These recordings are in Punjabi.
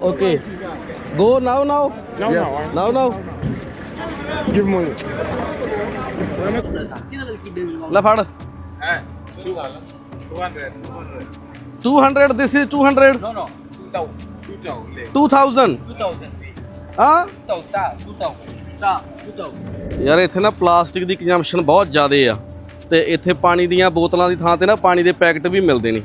Okay. Go now, now. Now, Yes. now, Now, now. give money. ਲੈ ਫੜ 200 this is 200 No, no. 2000 2000. ਹਾਂ 2000. Sa. 2000. Sa. 2000. ਯਾਰ ਇੱਥੇ ਨਾ ਪਲਾਸਟਿਕ ਦੀ ਕੰਜੰਪਸ਼ਨ ਬਹੁਤ ਜ਼ਿਆਦੇ ਆ ਤੇ ਇੱਥੇ ਪਾਣੀ ਦੀਆਂ ਬੋਤਲਾਂ ਦੀ ਥਾਂ ਤੇ ਨਾ ਪਾਣੀ ਦੇ ਪੈਕਟ ਵੀ ਮਿਲਦੇ ਨੇ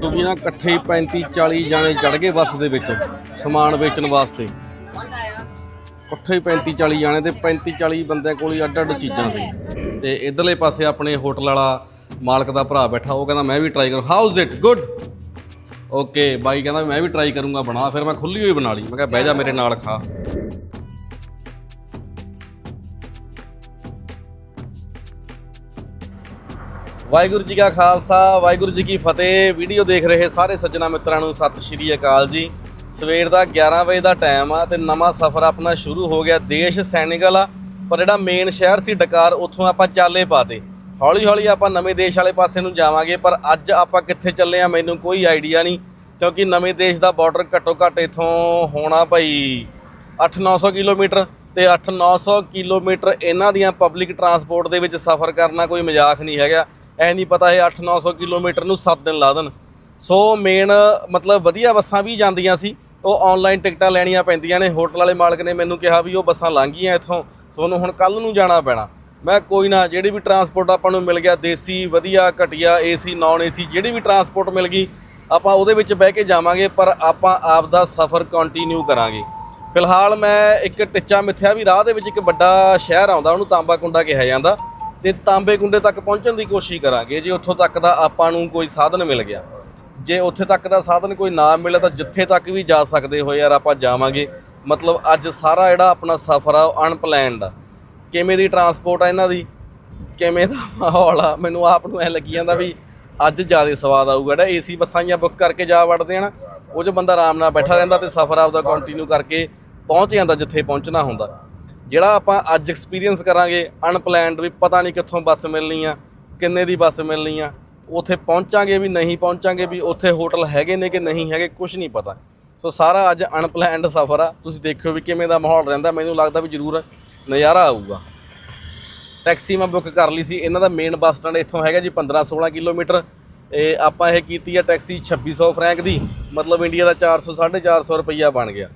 ਕਿਉਂਕਿ ਨਾ ਇਕੱਠੇ 35 40 ਜਾਣੇ ਚੜ ਗਏ ਬੱਸ ਦੇ ਵਿੱਚ ਸਮਾਨ ਵੇਚਣ ਵਾਸਤੇ। ਇਕੱਠੇ 35 40 ਜਾਣੇ ਤੇ 35 40 ਬੰਦਿਆਂ ਕੋਲ ਹੀ ਅੱਡ ਅੱਡ ਚੀਜ਼ਾਂ ਸੀ। ਤੇ ਇਧਰਲੇ ਪਾਸੇ ਆਪਣੇ ਹੋਟਲ ਵਾਲਾ ਮਾਲਕ ਦਾ ਭਰਾ ਬੈਠਾ, ਉਹ ਕਹਿੰਦਾ, ਮੈਂ ਵੀ ਟਰਾਈ ਕਰੂ। How's it good okay bye ਕਹਿੰਦਾ, ਮੈਂ ਵੀ ਟਰਾਈ ਕਰੂੰਗਾ, ਬਣਾ। ਫਿਰ ਮੈਂ ਖੁੱਲੀ ਹੋਈ ਬਣਾ ਲਈ। ਮੈਂ ਕਿਹਾ, ਬਹਿ ਜਾ ਮੇਰੇ ਨਾਲ ਖਾ। ਵਾਹਿਗੁਰੂ ਜੀ ਕਾ ਖਾਲਸਾ, ਵਾਹਿਗੁਰੂ ਜੀ ਕੀ ਫਤਿਹ। ਵੀਡੀਓ ਦੇਖ ਰਹੇ ਸਾਰੇ ਸੱਜਣਾ ਮਿੱਤਰਾਂ ਨੂੰ ਸਤਿ ਸ਼੍ਰੀ ਅਕਾਲ ਜੀ। ਸਵੇਰ ਦਾ 11 ਵਜੇ ਦਾ ਟਾਈਮ ਆ ਤੇ ਨਵਾਂ ਸਫ਼ਰ ਆਪਣਾ ਸ਼ੁਰੂ ਹੋ ਗਿਆ ਦੇਸ਼ ਸੈਨੇਗਲ ਆ। ਪਰ ਜਿਹੜਾ ਮੇਨ ਸ਼ਹਿਰ ਸੀ ਡਕਾਰ, ਉੱਥੋਂ ਆਪਾਂ ਚਾਲੇ ਪਾਤੇ। ਹੌਲੀ ਹੌਲੀ ਆਪਾਂ ਨਵੇਂ ਦੇਸ਼ ਵਾਲੇ ਪਾਸੇ ਨੂੰ ਜਾਵਾਂਗੇ, ਪਰ ਅੱਜ ਆਪਾਂ ਕਿੱਥੇ ਚੱਲੇ ਆ ਮੈਨੂੰ ਕੋਈ ਆਈਡੀਆ ਨਹੀਂ, ਕਿਉਂਕਿ ਨਵੇਂ ਦੇਸ਼ ਦਾ ਬਾਰਡਰ ਘੱਟੋ ਘੱਟ ਇਥੋਂ ਹੋਣਾ ਭਾਈ 8-900 ਕਿਲੋਮੀਟਰ ਤੇ 8-900 ਕਿਲੋਮੀਟਰ ਇਹਨਾਂ ਦੀਆਂ ਪਬਲਿਕ ਟਰਾਂਸਪੋਰਟ ਦੇ ਵਿੱਚ ਸਫ਼ਰ ਕਰਨਾ ਕੋਈ ਮਜ਼ਾਕ ਨਹੀਂ ਹੈਗਾ। ਐ ਨਹੀਂ ਪਤਾ ਇਹ 8-900 ਕਿਲੋਮੀਟਰ ਨੂੰ 7 ਦਿਨ ਲਾ ਦੇਣ। ਸੋ ਮੇਨ ਮਤਲਬ ਵਧੀਆ ਬੱਸਾਂ ਵੀ ਜਾਂਦੀਆਂ ਸੀ। ਉਹ ਆਨਲਾਈਨ ਟਿਕਟਾਂ ਲੈਣੀਆਂ ਪੈਂਦੀਆਂ ਨੇ। ਹੋਟਲ ਵਾਲੇ ਮਾਲਕ ਨੇ ਮੈਨੂੰ ਕਿਹਾ ਵੀ ਉਹ ਬੱਸਾਂ ਲੰਘ ਗਈਆਂ ਇੱਥੋਂ। ਤੁਹਾਨੂੰ ਹੁਣ ਕੱਲ ਨੂੰ ਜਾਣਾ ਪੈਣਾ। ਮੈਂ ਕੋਈ ਨਾ, ਜਿਹੜੀ ਵੀ ਟਰਾਂਸਪੋਰਟ ਆਪਾਂ ਨੂੰ ਮਿਲ ਗਿਆ, ਦੇਸੀ, ਵਧੀਆ, ਘਟੀਆ ਏਸੀ ਨਾਨ ਏਸੀ ਜਿਹੜੀ ਵੀ ਟਰਾਂਸਪੋਰਟ ਮਿਲ ਗਈ, ਆਪਾਂ ਉਹਦੇ ਵਿੱਚ ਬਹਿ ਕੇ ਜਾਵਾਂਗੇ, ਪਰ ਆਪਾਂ ਆਪ ਦਾ ਸਫ਼ਰ ਕੰਟੀਨਿਊ ਕਰਾਂਗੇ। ਫਿਲਹਾਲ ਮੈਂ ਇੱਕ ਟਿੱਚਾ ਮਿੱਥਿਆ ਵੀ ਰਾਹ ਦੇ ਵਿੱਚ ਇੱਕ ਵੱਡਾ ਸ਼ਹਿਰ ਆਉਂਦਾ, ਉਹਨੂੰ ਤਾਂਬਾ ਕੁੰਡਾ ਕਿਹਾ ਜਾਂਦਾ। ਤੇ ਤਾਂਬੇ ਗੁੰਡੇ ਤੱਕ ਪਹੁੰਚਣ ਦੀ ਕੋਸ਼ਿਸ਼ ਕਰਾਂਗੇ। ਜੇ ਉੱਥੋਂ ਤੱਕ ਦਾ ਆਪਾਂ ਨੂੰ ਕੋਈ ਸਾਧਨ ਮਿਲ ਗਿਆ, ਜੇ ਉੱਥੇ ਤੱਕ ਦਾ ਸਾਧਨ ਕੋਈ ਨਾ ਮਿਲੇ ਤਾਂ ਜਿੱਥੇ ਤੱਕ ਵੀ ਜਾ ਸਕਦੇ ਹੋ ਯਾਰ ਆਪਾਂ ਜਾਵਾਂਗੇ। ਮਤਲਬ ਅੱਜ ਸਾਰਾ ਜਿਹੜਾ ਆਪਣਾ ਸਫ਼ਰ ਆ, ਉਹ ਅਨਪਲੈਨਡ ਆ। ਕਿਵੇਂ ਦੀ ਟਰਾਂਸਪੋਰਟ ਆ ਇਹਨਾਂ ਦੀ? ਕਿਵੇਂ ਦਾ ਮਾਹੌਲ ਆ? ਮੈਨੂੰ ਆਪ ਨੂੰ ਐ ਲੱਗੀ ਜਾਂਦਾ ਵੀ ਅੱਜ ਜ਼ਿਆਦਾ ਸਵਾਦ ਆਊਗਾ। ਜਿਹੜਾ ਏਸੀ ਬੱਸਾਂ ਜਾਂ ਬੁੱਕ ਕਰਕੇ ਜਾ ਵੜਦੇ ਆ ਨਾ, ਉਹ 'ਚ ਬੰਦਾ ਆਰਾਮ ਨਾਲ ਬੈਠਾ ਰਹਿੰਦਾ ਤੇ ਸਫ਼ਰ ਆਪਦਾ ਕੰਟੀਨਿਊ ਕਰਕੇ ਪਹੁੰਚ ਜਾਂਦਾ ਜਿੱਥੇ ਪਹੁੰਚਣਾ ਹੁੰਦਾ। ਜਿਹੜਾ ਆਪਾਂ ਅੱਜ ਐਕਸਪੀਰੀਅੰਸ ਕਰਾਂਗੇ ਅਨਪਲੈਨਡ ਵੀ ਪਤਾ ਨਹੀਂ ਕਿੱਥੋਂ ਬੱਸ ਮਿਲਣੀ ਆ, ਕਿੰਨੇ ਦੀ ਬੱਸ ਮਿਲਣੀ ਆ, ਉੱਥੇ ਪਹੁੰਚਾਂਗੇ ਵੀ, ਨਹੀਂ ਪਹੁੰਚਾਂਗੇ ਵੀ, ਉੱਥੇ ਹੋਟਲ ਹੈਗੇ ਨੇ ਕਿ ਨਹੀਂ ਹੈਗੇ ਕੁਝ ਨਹੀਂ ਪਤਾ। ਸੋ ਸਾਰਾ ਅੱਜ ਅਨਪਲੈਨਡ ਸਫ਼ਰ ਆ। ਤੁਸੀਂ ਦੇਖਿਓ ਵੀ ਕਿਵੇਂ ਦਾ ਮਾਹੌਲ ਰਹਿੰਦਾ, ਮੈਨੂੰ ਲੱਗਦਾ ਵੀ ਜ਼ਰੂਰ ਨਜ਼ਾਰਾ ਆਊਗਾ। ਟੈਕਸੀ ਮੈਂ ਬੁੱਕ ਕਰ ਲਈ ਸੀ, ਇਹਨਾਂ ਦਾ ਮੇਨ ਬੱਸ ਸਟੈਂਡ ਇੱਥੋਂ ਹੈਗਾ ਜੀ 15 16 ਕਿਲੋਮੀਟਰ। ਇਹ ਆਪਾਂ ਇਹ ਕੀਤੀ ਆ ਟੈਕਸੀ 2600 ਫਰੈਂਕ ਦੀ, ਮਤਲਬ ਇੰਡੀਆ ਦਾ 400 450 ਰੁਪਈਆ ਬਣ ਗਿਆ।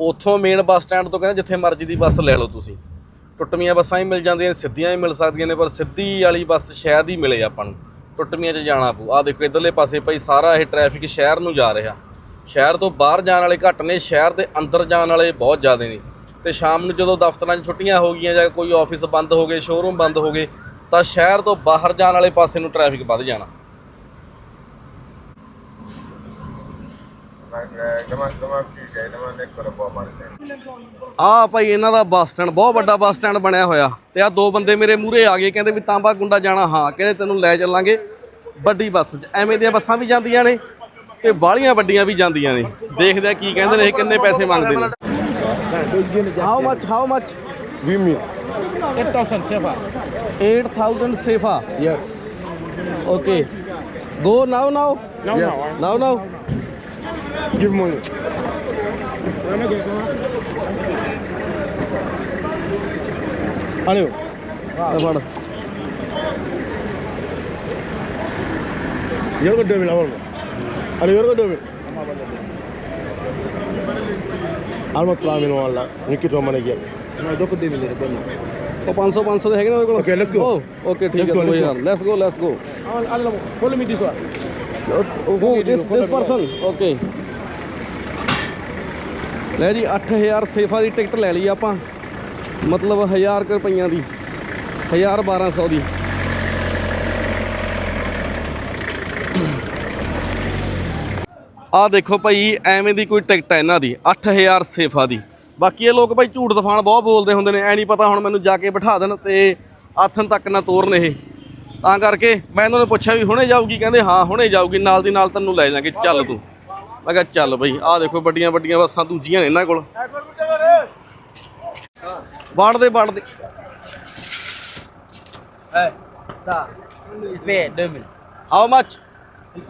ਉੱਥੋਂ ਮੇਨ ਬੱਸ ਸਟੈਂਡ ਤੋਂ ਕਹਿੰਦੇ ਜਿੱਥੇ ਮਰਜ਼ੀ ਦੀ ਬੱਸ ਲੈ ਲਓ ਤੁਸੀਂ। ਟੁੱਟਵੀਆਂ ਬੱਸਾਂ ਹੀ ਮਿਲ ਜਾਂਦੀਆਂ ਨੇ, ਸਿੱਧੀਆਂ ਹੀ ਮਿਲ ਸਕਦੀਆਂ ਨੇ, ਪਰ ਸਿੱਧੀ ਵਾਲੀ ਬੱਸ ਸ਼ਾਇਦ ਹੀ ਮਿਲੇ ਆਪਾਂ ਨੂੰ। ਟੁੱਟਵੀਆਂ 'ਚ ਜਾਣਾ ਪਊ। ਆ ਦੇਖੋ ਇਧਰਲੇ ਪਾਸੇ ਭਾਈ ਸਾਰਾ ਇਹ ਟ੍ਰੈਫਿਕ ਸ਼ਹਿਰ ਨੂੰ ਜਾ ਰਿਹਾ। ਸ਼ਹਿਰ ਤੋਂ ਬਾਹਰ ਜਾਣ ਵਾਲੇ ਘੱਟ ਨੇ, ਸ਼ਹਿਰ ਦੇ ਅੰਦਰ ਜਾਣ ਵਾਲੇ ਬਹੁਤ ਜ਼ਿਆਦਾ ਨੇ। ਤੇ ਸ਼ਾਮ ਨੂੰ ਜਦੋਂ ਦਫ਼ਤਰਾਂ 'ਚ ਛੁੱਟੀਆਂ ਹੋ ਗਈਆਂ ਜਾਂ ਕੋਈ ਆਫਿਸ ਬੰਦ ਹੋ ਗਏ ਸ਼ੋਰੂਮ ਬੰਦ ਹੋ ਗਏ, ਤਾਂ ਸ਼ਹਿਰ ਤੋਂ ਬਾਹਰ ਜਾਣ ਵਾਲੇ ਪਾਸੇ ਨੂੰ ਟ੍ਰੈਫਿਕ ਵੱਧ ਜਾਣਾ। ਆ ਭਾਈ ਇਹਨਾਂ ਦਾ ਬੱਸ ਸਟੈਂਡ ਬਹੁਤ ਵੱਡਾ ਬੱਸ ਸਟੈਂਡ ਬਣਿਆ ਹੋਇਆ ਤੇ ਆ ਦੋ ਬੰਦੇ ਮੇਰੇ ਮੂਹਰੇ ਆ ਗਏ ਕਹਿੰਦੇ ਵੀ ਤਾਂਬਾ ਗੁੰਡਾ ਜਾਣਾ ਹਾਂ ਕਹਿੰਦੇ ਤੈਨੂੰ ਲੈ ਚੱਲਾਂਗੇ। ਵੱਡੀ ਬੱਸ 'ਚ ਐਵੇਂ ਦੀਆਂ ਬੱਸਾਂ ਵੀ ਜਾਂਦੀਆਂ ਨੇ ਤੇ ਬਾਹਲੀਆਂ ਵੱਡੀਆਂ ਵੀ ਜਾਂਦੀਆਂ ਨੇ। ਦੇਖਦੇ ਆ ਕੀ ਕਹਿੰਦੇ ਨੇ ਇਹ ਕਿੰਨੇ ਪੈਸੇ ਮੰਗਦੇ ਨੇ। How much how much Give me. 8,000 sefa. 8000 ਸੇਫਾ। Yes. Okay go now now? Now now Give money. അളിയോ പാടം ഇവർക്ക് ടോമിൽ അവളുടെ അല്ല ഇവർക്ക് ടോമിൽ ആൽമത്രാമിന് വാള എനിക്ക് ടോമണിക്ക് ഇതൊക്കെ ടീമില്ലേ तो पाँच सौ पाँच सौ रहेगा ना ओके लेट्स गो ओके ठीक है let's go let's go full मिट्टी सर this ਓਕੇ। ਲੈ ਜੀ 8000 ਸੇਫਾ ਦੀ ਟਿਕਟ ਲੈ ਲਈ ਆਪਾਂ। ਮਤਲਬ 1000 ਕੁ ਰੁਪਈਆਂ ਦੀ। 1000 1200 ਦੀ। ਆ ਦੇਖੋ ਭਾਈ ਐਵੇਂ ਦੀ ਕੋਈ ਟਿਕਟ ਹੈ ਇਹਨਾਂ ਦੀ। 8000 ਸੇਫਾ ਦੀ। ਬਾਕੀ ਇਹ ਲੋਕ ਭਾਈ ਝੂਠ ਤਫਾਨ ਬਹੁਤ ਬੋਲਦੇ ਹੁੰਦੇ ਨੇ। ਐ ਨਹੀਂ ਪਤਾ ਹੁਣ ਮੈਨੂੰ ਜਾ ਕੇ ਬਿਠਾ ਦੇਣ ਤੇ ਆਥਨ ਤੱਕ ਨਾ ਤੋਰਨ ਇਹ। ਤਾਂ ਕਰਕੇ ਮੈਂ ਇਹਨਾਂ ਨੂੰ ਪੁੱਛਿਆ ਵੀ ਹੁਣੇ ਜਾਊਗੀ? ਕਹਿੰਦੇ ਹਾਂ ਹੁਣੇ ਜਾਊਗੀ। ਨਾਲ ਦੀ ਨਾਲ ਤੈਨੂੰ ਲੈ ਜਾਾਂਗੇ ਚੱਲ ਤੂੰ। ਮੈਂ ਕਿਹਾ ਚੱਲ ਬਈ ਆਹ ਦੇਖੋ ਵੱਡੀਆਂ ਵੱਡੀਆਂ ਬੱਸਾਂ ਦੂਜੀਆਂ ਨੇ ਇਹਨਾਂ ਕੋਲ। paye 2000. How much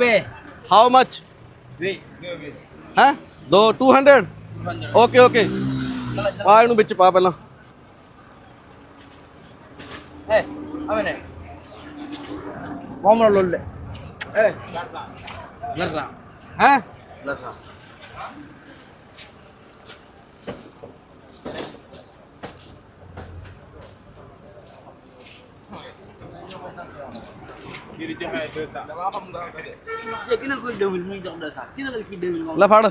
paye. How much Oui. 2000. ਹੈ ਦੋ 200 ਓਕੇ ਓਕੇ ਆ ਇਹਨੂੰ ਵਿੱਚ ਪਾ ਪਹਿਲਾਂ। Eh, apa nih? Komra lolle. Eh, larra. Larra. Hah? Larra. Kiri jahe dosa. Lapa mudah. Ya kita kudu double mil jok dosa. Kita lagi double mil. Lapa ada?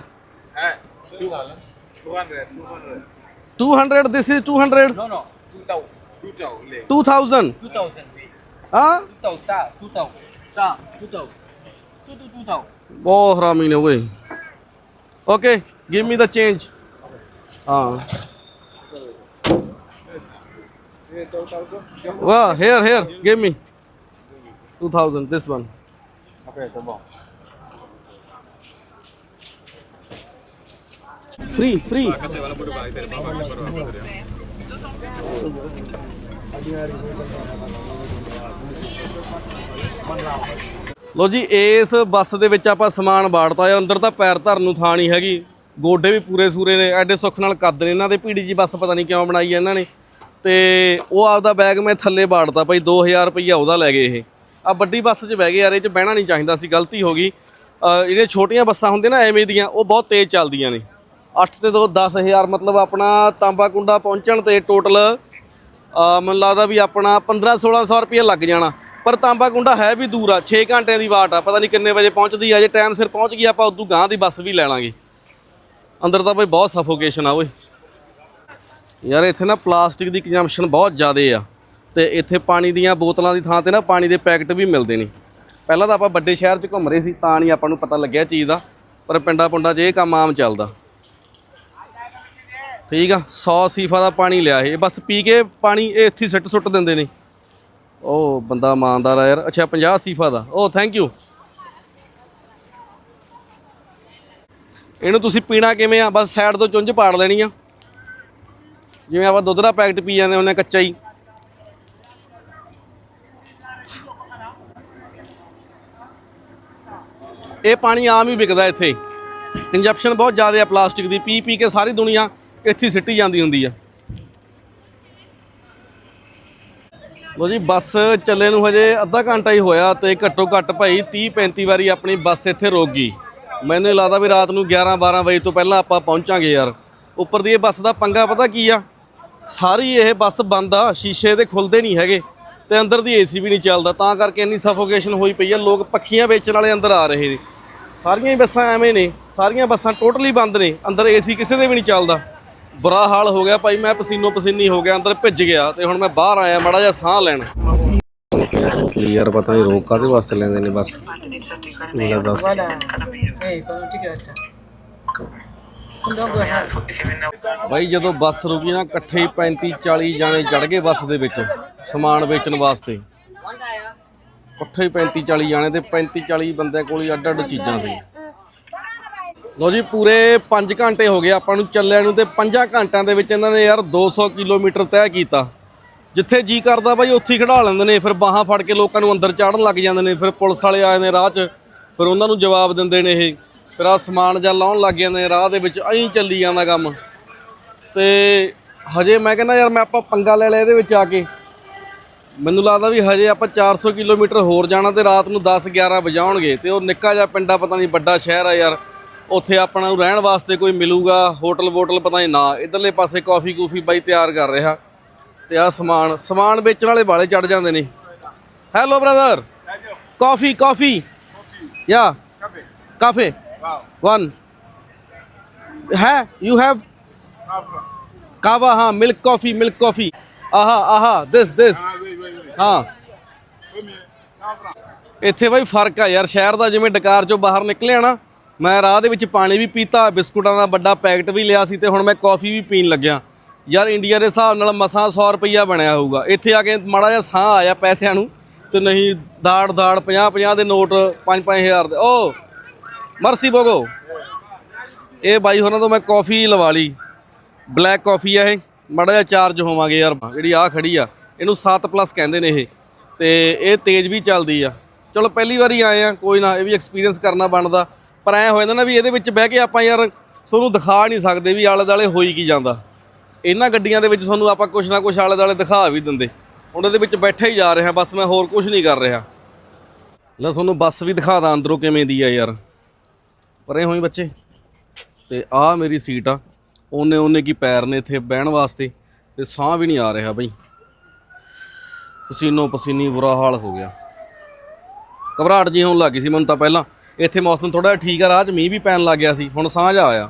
Eh, 200. 200. 200. This is 200. No no. 2000. 2000. 2000. Ha? Tutaw, sa, tutaw. Sa, tutaw. Okay, give me the change. Ah. Well, here, here, give me. 2000, this one. Okay, so bon. Free, free. ਲੋ ਜੀ, ਇਸ ਬੱਸ ਦੇ ਵਿੱਚ ਆਪਾਂ ਸਮਾਨ ਬਾੜਤਾ ਯਾਰ, ਅੰਦਰ ਤਾਂ ਪੈਰ ਧਰਨ ਨੂੰ ਥਾਂ ਨਹੀਂ ਹੈਗੀ। ਗੋਡੇ ਵੀ ਪੂਰੇ ਸੂਰੇ ਨੇ, ਐਡੇ ਸੁੱਖ ਨਾਲ ਕੱਦ ਨੇ ਇਹਨਾਂ ਦੇ ਪੀੜੀ ਜੀ ਬੱਸ ਪਤਾ ਨਹੀਂ ਕਿਉਂ ਬਣਾਈ ਹੈ ਇਹਨਾਂ ਨੇ। ਤੇ ਉਹ ਆਪਦਾ ਬੈਗ ਮੈਂ ਥੱਲੇ ਬਾੜਤਾ ਭਾਈ 2000 ਰੁਪਈਆ ਉਹਦਾ ਲੈ ਗਏ ਇਹ। ਆ ਵੱਡੀ ਬੱਸ 'ਚ ਬਹਿ ਗਏ ਯਾਰ, ਇਹ 'ਚ ਬਹਿਣਾ ਨਹੀਂ ਚਾਹੀਦਾ ਸੀ, ਗਲਤੀ ਹੋ ਗਈ। ਜਿਹੜੀਆਂ ਛੋਟੀਆਂ ਬੱਸਾਂ ਹੁੰਦੀਆਂ ਨਾ, ਐਵੇਂ ਦੀਆਂ, ਉਹ ਬਹੁਤ ਤੇਜ਼ ਚੱਲਦੀਆਂ ਨੇ। 8 ਤੇ 2 10000 ਮਤਲਬ ਆਪਣਾ ਤਾਂਬਾ ਕੁੰਡਾ ਪਹੁੰਚਣ ਤੇ ਟੋਟਲ ਮੈਨੂੰ ਲੱਗਦਾ ਵੀ ਆਪਣਾ 15 1600 ਰੁਪਏ ਲੱਗ ਜਾਣਾ। ਪਰ ਤਾਂਬਾ ਕੁੰਡਾ ਹੈ ਵੀ ਦੂਰ ਆ 6 ਘੰਟਿਆਂ ਦੀ ਵਾਟ ਆ, ਪਤਾ ਨਹੀਂ ਕਿੰਨੇ ਵਜੇ ਪਹੁੰਚਦੀ ਆ, ਜੇ ਟਾਈਮ ਸਿਰ ਪਹੁੰਚ ਗਈ, ਆਪਾਂ ਉਦੋਂ ਗਾਂ ਦੀ ਬੱਸ ਵੀ ਲੈ ਲਾਂਗੇ। ਅੰਦਰ ਤਾਂ ਬਈ ਬਹੁਤ ਸਫੋਕੇਸ਼ਨ ਆ ਓਏ। ਯਾਰ ਇੱਥੇ ਨਾ ਪਲਾਸਟਿਕ ਦੀ ਕੰਜੰਪਸ਼ਨ ਬਹੁਤ ਜ਼ਿਆਦੇ ਆ, ਤੇ ਇੱਥੇ ਪਾਣੀ ਦੀਆਂ ਬੋਤਲਾਂ ਦੀ ਥਾਂ ਤੇ ਨਾ ਪਾਣੀ ਦੇ ਪੈਕਟ ਵੀ ਮਿਲਦੇ ਨੇ ਪਹਿਲਾਂ ਤਾਂ ਆਪਾਂ ਵੱਡੇ ਸ਼ਹਿਰ 'ਚ ਘੁੰਮ ਰਹੇ ਸੀ, ਤਾਂ ਨਹੀਂ ਆਪਾਂ ਨੂੰ ਪਤਾ ਲੱਗਿਆ ਚੀਜ਼ ਦਾ, ਪਰ ਪਿੰਡਾਂ ਪੁੰਡਾਂ 'ਚ ਇਹ ਕੰਮ ਆਮ ਚੱਲਦਾ। ਠੀਕ ਆ 100 ਸੀਫਾ ਦਾ ਪਾਣੀ ਲਿਆ ਇਹ, ਬਸ ਪੀ ਕੇ ਪਾਣੀ ਇਹ ਇੱਥੇ ਸਿੱਟ ਸੁੱਟ ਦਿੰਦੇ ਨੇ। ਉਹ ਬੰਦਾ ਇਮਾਨਦਾਰ ਆ ਯਾਰ। ਅੱਛਾ 50 ਸੀਫਾ ਦਾ। ਉਹ ਥੈਂਕ ਯੂ ਇਹਨੂੰ ਤੁਸੀਂ ਪੀਣਾ ਕਿਵੇਂ ਆ? ਬਸ ਸਾਈਡ ਤੋਂ ਚੁੰਝ ਪਾੜ ਲੈਣੀ ਆ। ਜਿਵੇਂ ਆਪਾਂ ਦੁੱਧ ਦਾ ਪੈਕਟ ਪੀ ਜਾਂਦੇ ਉਹਨੇ ਕੱਚਾ ਹੀ। ਇਹ ਪਾਣੀ ਆਮ ਹੀ ਵਿਕਦਾ ਇੱਥੇ। ਕੰਜਪਸ਼ਨ ਬਹੁਤ ਜ਼ਿਆਦਾ ਹੈ ਪਲਾਸਟਿਕ ਦੀ। ਪੀ ਪੀ ਕੇ ਸਾਰੀ ਦੁਨੀਆ ਇੱਥੇ ਸਿੱਟੀ ਜਾਂਦੀ ਹੁੰਦੀ ਆ। ਲੋ ਜੀ, ਬੱਸ ਚੱਲੇ ਨੂੰ ਹਜੇ ਅੱਧਾ ਘੰਟਾ ਹੀ ਹੋਇਆ ਤੇ ਘੱਟੋ ਘੱਟ ਭਾਈ 30 35 ਵਾਰੀ ਆਪਣੀ ਬੱਸ ਇੱਥੇ ਰੋਕ ਗਈ। ਮੈਨੂੰ ਇਹ ਲੱਗਦਾ ਵੀ ਰਾਤ ਨੂੰ 11 12 ਵਜੇ ਤੋਂ ਪਹਿਲਾਂ ਆਪਾਂ ਪਹੁੰਚਾਂਗੇ ਯਾਰ। ਉੱਪਰ ਦੀ ਇਹ ਬੱਸ ਦਾ ਪੰਗਾ ਪਤਾ ਕੀ ਆ? ਸਾਰੀ ਇਹ ਬੱਸ ਬੰਦ ਆ, ਸ਼ੀਸ਼ੇ ਦੇ ਖੁੱਲਦੇ ਨਹੀਂ ਹੈਗੇ ਤੇ ਅੰਦਰ ਦੀ ਏਸੀ ਵੀ ਨਹੀਂ ਚੱਲਦਾ। ਤਾਂ ਕਰਕੇ ਇੰਨੀ ਸਫੋਕੇਸ਼ਨ ਹੋਈ ਪਈ ਆ, ਲੋਕ ਪੱਖੀਆਂ ਵੇਚਣ ਵਾਲੇ ਅੰਦਰ ਆ ਰਹੇ ਨੇ। ਸਾਰੀਆਂ ਹੀ ਬੱਸਾਂ ਐਵੇਂ ਨੇ, ਸਾਰੀਆਂ ਬੱਸਾਂ ਟੋਟਲੀ ਬੰਦ ਨੇ, ਅੰਦਰ ਏਸੀ ਕਿਸੇ ਦੇ ਵੀ ਨਹੀਂ ਚੱਲਦਾ। ਬੁਰਾ ਹਾਲ ਹੋ ਗਿਆ ਭਾਈ ਮੈਂ ਪਸੀਨੋ ਪਸੀਨੀ ਹੋ ਗਿਆ ਅੰਦਰ ਭਿੱਜ ਗਿਆ ਤੇ ਹੁਣ ਮੈਂ ਬਾਹਰ ਆਇਆ ਮਾੜਾ ਜਿਹਾ ਸਾਹ ਲੈਣ। ਯਾਰ ਪਤਾ ਨਹੀਂ ਰੋਕ ਕਾਦੇ ਵਾਸਤੇ ਲੈਂਦੇ ਨੇ ਬਸ। ਲੈ ਬਸ Eh, ਬਾਈ ਜਦੋਂ ਬੱਸ ਰੁਕੀ ਨਾ ਇਕੱਠੇ ਹੀ 35 40 ਜਾਣੇ ਚੜ ਗਏ ਬੱਸ ਦੇ ਵਿੱਚ ਸਮਾਨ ਵੇਚਣ ਵਾਸਤੇ। ਇਕੱਠੇ ਹੀ 35 40 ਜਾਣੇ ਤੇ 35 40 ਬੰਦਿਆਂ ਕੋਲ ਅੱਡ ਅੱਡ ਚੀਜ਼ਾਂ ਸੀ। ਲੋ ਜੀ, ਪੂਰੇ 5 ਘੰਟੇ ਹੋ ਗਏ ਆਪਾਂ ਨੂੰ ਚੱਲਿਆ ਨੂੰ ਤੇ 5 ਘੰਟਿਆਂ ਦੇ ਵਿੱਚ ਇਹਨਾਂ ਨੇ ਯਾਰ 200 ਕਿਲੋਮੀਟਰ ਤੈਅ ਕੀਤਾ। ਜਿੱਥੇ ਜੀ ਕਰਦਾ ਬਾਈ, ਉੱਥੇ ਹੀ ਖੜਾ ਲੈਂਦੇ ਨੇ, ਫਿਰ ਬਾਹਾਂ ਫੜ ਕੇ ਲੋਕਾਂ ਨੂੰ ਅੰਦਰ ਚਾੜਨ ਲੱਗ ਜਾਂਦੇ ਨੇ, ਫਿਰ ਪੁਲਿਸ ਵਾਲੇ ਆਏ ਨੇ ਰਾਹ 'ਚ, ਫਿਰ ਉਹਨਾਂ ਨੂੰ ਜਵਾਬ ਦਿੰਦੇ ਨੇ ਇਹ। ਫਿਰ ਆ ਸਮਾਨ ਜਾਂ ਲਾਉਣ ਲੱਗ ਜਾਂਦੇ ਨੇ ਰਾਹ ਦੇ ਵਿੱਚ, ਐਂ ਚੱਲੀ ਜਾਂਦਾ ਕੰਮ। ਤੇ ਹਜੇ ਮੈਂ ਕਹਿੰਦਾ ਯਾਰ, ਮੈਂ ਆਪਾਂ ਪੰਗਾ ਲੈ ਲਿਆ ਇਹਦੇ ਵਿੱਚ ਆ ਕੇ। ਮੈਨੂੰ ਲੱਗਦਾ ਵੀ ਹਜੇ ਆਪਾਂ 400 ਕਿਲੋਮੀਟਰ ਹੋਰ ਜਾਣਾ ਤੇ ਰਾਤ ਨੂੰ 10 11 ਵਜਾਉਣਗੇ ਤੇ ਉਹ ਨਿੱਕਾ ਜਿਹਾ ਪਿੰਡਾ ਪਤਾ ਨਹੀਂ ਵੱਡਾ ਸ਼ਹਿਰ ਆ ਯਾਰ। ਉੱਥੇ ਆਪਣਾ ਨੂੰ ਰਹਿਣ ਵਾਸਤੇ ਕੋਈ ਮਿਲੂਗਾ ਹੋਟਲ ਵੋਟਲ ਪਤਾ ਨਹੀਂ ਨਾ ਇਧਰਲੇ ਪਾਸੇ ਕਾਫੀ ਕੂਫੀ ਬਾਈ ਤਿਆਰ ਕਰ ਰਿਹਾ। ਤੇ ਆ ਸਮਾਨ ਸਮਾਨ ਵੇਚਣ ਵਾਲੇ ਵਾਲੇ ਚੜ ਜਾਂਦੇ ਨੇ। Hello brother coffee coffee ya cafe one hey you have ਕਾਵਾ ਹਾਂ ਮਿਲਕ ਕਾਫੀ ਮਿਲਕ ਕਾਫੀ ਆਹਾ ਆਹਾ ਦਿਸ ਦਿਸ ਹਾਂ ਇੱਥੇ ਬਾਈ ਫ਼ਰਕ ਆ ਯਾਰ ਸ਼ਹਿਰ ਦਾ ਜਿਵੇਂ ਡਕਾਰ ਚੋਂ ਬਾਹਰ ਨਿਕਲਿਆ ਨਾ ਮੈਂ ਰਾਹ ਦੇ ਵਿੱਚ ਪਾਣੀ ਵੀ ਪੀਤਾ, ਬਿਸਕੁਟਾਂ ਦਾ ਵੱਡਾ ਪੈਕਟ ਵੀ ਲਿਆ ਸੀ ਤੇ ਹੁਣ ਮੈਂ ਕਾਫੀ ਵੀ ਪੀਣ ਲੱਗਿਆ। ਯਾਰ ਇੰਡੀਆ ਦੇ ਹਿਸਾਬ ਨਾਲ ਮਸਾਂ 100 ਰੁਪਈਆ ਬਣਿਆ ਹੋਊਗਾ। ਇੱਥੇ ਆ ਕੇ ਮਾੜਾ ਜਿਹਾ ਸਾਹ ਆਇਆ ਪੈਸਿਆਂ ਨੂੰ ਤੇ ਨਹੀਂ, ਦਾੜ ਦਾੜ 50 50 ਦੇ ਨੋਟ 5 5000 ਦੇ। ਓ, ਮਰਸੀ ਬੋਗੋ ਇਹ ਬਾਈ ਹੋਰਾਂ ਤੋਂ ਮੈਂ ਕਾਫੀ ਲਵਾ ਲਈ। ਬਲੈਕ ਕਾਫੀ ਆ ਇਹ। ਮਾੜਾ ਜਿਹਾ ਚਾਰਜ ਹੋਵਾਂਗੇ ਯਾਰ, ਜਿਹੜੀ ਆ ਖੜੀ ਆ। ਇਹਨੂੰ 7 ਪਲੱਸ ਕਹਿੰਦੇ ਨੇ ਇਹ। ਤੇ ਇਹ ਤੇਜ਼ ਵੀ ਚੱਲਦੀ ਆ। ਚਲੋ, ਪਹਿਲੀ ਵਾਰੀ ਆਏ ਆ, ਕੋਈ ਨਾ, ਇਹ ਵੀ ਐਕਸਪੀਰੀਅੰਸ ਕਰਨਾ ਬਣਦਾ। ਪਰ ਐ ਹੋ ਜਾਂਦਾ ਨਾ ਵੀ ਇਹਦੇ ਵਿੱਚ ਬਹਿ ਕੇ ਆਪਾਂ ਯਾਰ ਤੁਹਾਨੂੰ ਦਿਖਾ ਨਹੀਂ ਸਕਦੇ ਵੀ ਆਲੇ ਦਾਲੇ ਹੋਈ ਕੀ ਜਾਂਦਾ। ਇਹਨਾਂ ਗੱਡੀਆਂ ਦੇ ਵਿੱਚ ਤੁਹਾਨੂੰ ਆਪਾਂ ਕੁਛ ਨਾ ਕੁਛ ਆਲੇ ਦਾਲੇ ਦਿਖਾ ਵੀ ਦਿੰਦੇ। ਉਹਨਾਂ ਦੇ ਵਿੱਚ ਬੈਠੇ ਹੀ ਜਾ ਰਹੇ ਹਾਂ, ਬਸ ਮੈਂ ਹੋਰ ਕੁਝ ਨਹੀਂ ਕਰ ਰਿਹਾ। ਲੈ ਤੁਹਾਨੂੰ ਬੱਸ ਵੀ ਦਿਖਾ ਦਾਂ ਅੰਦਰੋਂ ਕਿਵੇਂ ਦੀ ਆ ਯਾਰ। ਪਰੇ ਹੋਈ ਬੱਚੇ। ਤੇ ਆਹ ਮੇਰੀ ਸੀਟ ਆ। ਉਹਨੇ ਉਹਨੇ ਕੀ ਪੈਰ ਨੇ ਇੱਥੇ ਬਹਿਣ ਵਾਸਤੇ ਤੇ ਸਾਹ ਵੀ ਨਹੀਂ ਆ ਰਿਹਾ ਬਈ। ਪਸੀਨੋ ਪਸੀਨੀ ਬੁਰਾ ਹਾਲ ਹੋ ਗਿਆ। ਘਬਰਾਹਟ ਜੀ ਹੋਣ ਲੱਗੀ ਸੀ ਮੈਨੂੰ ਤਾਂ ਪਹਿਲਾਂ। ਇੱਥੇ ਮੌਸਮ ਥੋੜਾ ਠੀਕ ਆ, ਰਾਹ 'ਚ ਮੀਂਹ ਵੀ ਪੈਣ ਲੱਗ ਗਿਆ ਸੀ, ਹੁਣ ਸਾਂਝ ਆਇਆ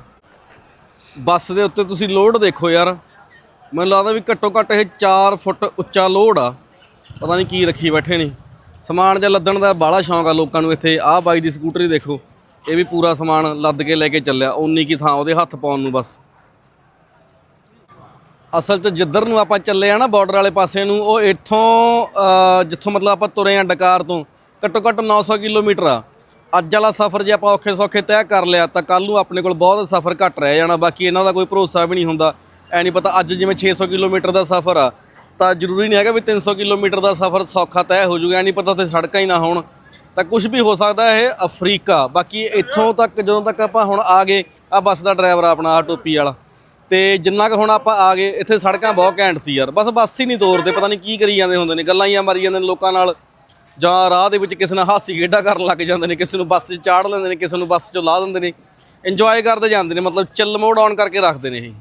ਬੱਸ ਦੇ ਉੱਤੇ ਤੁਸੀਂ ਲੋਡ ਦੇਖੋ ਯਾਰ, ਮੈਨੂੰ ਲੱਗਦਾ ਵੀ ਘੱਟੋ ਘੱਟ ਇਹ 4 ਫੁੱਟ ਉੱਚਾ ਲੋਡ ਆ, ਪਤਾ ਨਹੀਂ ਕੀ ਰੱਖੀ ਬੈਠੇ ਨੇ। ਸਮਾਨ ਜਾਂ ਲੱਦਣ ਦਾ ਬਾਹਲਾ ਸ਼ੌਂਕ ਆ ਲੋਕਾਂ ਨੂੰ ਇੱਥੇ, ਆਹ ਬਾਈਕ ਦੀ ਸਕੂਟਰੀ ਦੇਖੋ, ਇਹ ਵੀ ਪੂਰਾ ਸਮਾਨ ਲੱਦ ਕੇ ਲੈ ਕੇ ਚੱਲਿਆ ਉਨੀ ਕੀ ਥਾਂ ਉਹਦੇ ਹੱਥ ਪਾਉਣ ਨੂੰ ਬਸ। ਅਸਲ 'ਚ ਜਿੱਧਰ ਨੂੰ ਆਪਾਂ ਚੱਲੇ ਆ ਨਾ ਬਾਰਡਰ ਵਾਲੇ ਪਾਸੇ ਨੂੰ, ਉਹ ਇੱਥੋਂ ਜਿੱਥੋਂ ਮਤਲਬ ਆਪਾਂ ਤੁਰੇ ਆ ਡਕਾਰ ਤੋਂ, ਘੱਟੋ ਘੱਟ 900 ਕਿਲੋਮੀਟਰ ਆ। ਅੱਜ ਵਾਲਾ ਸਫ਼ਰ ਜੇ ਆਪਾਂ ਔਖੇ ਸੌਖੇ ਤੈਅ ਕਰ ਲਿਆ, ਤਾਂ ਕੱਲ ਨੂੰ ਆਪਣੇ ਕੋਲ ਬਹੁਤ ਸਫ਼ਰ ਘੱਟ ਰਹਿ ਜਾਣਾ, ਬਾਕੀ ਇਹਨਾਂ ਦਾ ਕੋਈ ਭਰੋਸਾ ਵੀ ਨਹੀਂ ਹੁੰਦਾ। ਐ ਨਹੀਂ ਪਤਾ ਅੱਜ ਜਿਵੇਂ 600 ਕਿਲੋਮੀਟਰ ਦਾ ਸਫ਼ਰ ਆ, ਤਾਂ ਜ਼ਰੂਰੀ ਨਹੀਂ ਹੈਗਾ ਵੀ 300 ਕਿਲੋਮੀਟਰ ਦਾ ਸਫ਼ਰ ਸੌਖਾ ਤੈਅ ਹੋ ਜਾਊਗਾ, ਐ ਨਹੀਂ ਪਤਾ ਉੱਥੇ ਸੜਕਾਂ ਹੀ ਨਾ ਹੋਣ। ਤਾਂ ਕੁਝ ਵੀ ਹੋ ਸਕਦਾ ਇਹ ਅਫਰੀਕਾ, ਬਾਕੀ ਇੱਥੋਂ ਤੱਕ, ਜਦੋਂ ਤੱਕ ਆਪਾਂ ਹੁਣ ਆ ਗਏ ਆ ਬੱਸ ਦਾ ਡਰਾਈਵਰ ਆਪਣਾ ਆ ਟੋਪੀ ਵਾਲਾ। ਤੇ ਜਿੰਨਾ ਕੁ ਹੁਣ ਆਪਾਂ ਆ ਗਏ, ਇੱਥੇ ਸੜਕਾਂ ਬਹੁਤ ਘੈਂਟ ਸੀ ਯਾਰ, ਬਸ ਬੱਸ ਹੀ ਨਹੀਂ ਤੋਰਦੇ, ਪਤਾ ਨਹੀਂ ਕੀ ਕਰੀ ਜਾਂਦੇ ਹੁੰਦੇ ਨੇ, ਗੱਲਾਂ ਹੀ ਮਾਰੀ ਜਾਂਦੇ ਨੇ ਲੋਕਾਂ ਨਾਲ। ਜਾਂ ਰਾਹ ਦੇ ਵਿੱਚ ਕਿਸੇ ਨਾਲ ਹਾਸੀ ਖੇਡਾ ਕਰਨ ਲੱਗ ਜਾਂਦੇ ਨੇ, ਕਿਸੇ ਨੂੰ ਬੱਸ 'ਚ ਚਾੜ ਲੈਂਦੇ ਨੇ, ਕਿਸੇ ਨੂੰ ਬੱਸ 'ਚੋਂ ਲਾ ਦਿੰਦੇ ਨੇ ਇੰਜੋਏ ਕਰਦੇ ਜਾਂਦੇ ਨੇ, ਮਤਲਬ ਚੱਲ ਮੋਡ ਆਨ ਕਰਕੇ ਰੱਖਦੇ ਨੇ ਇਹ।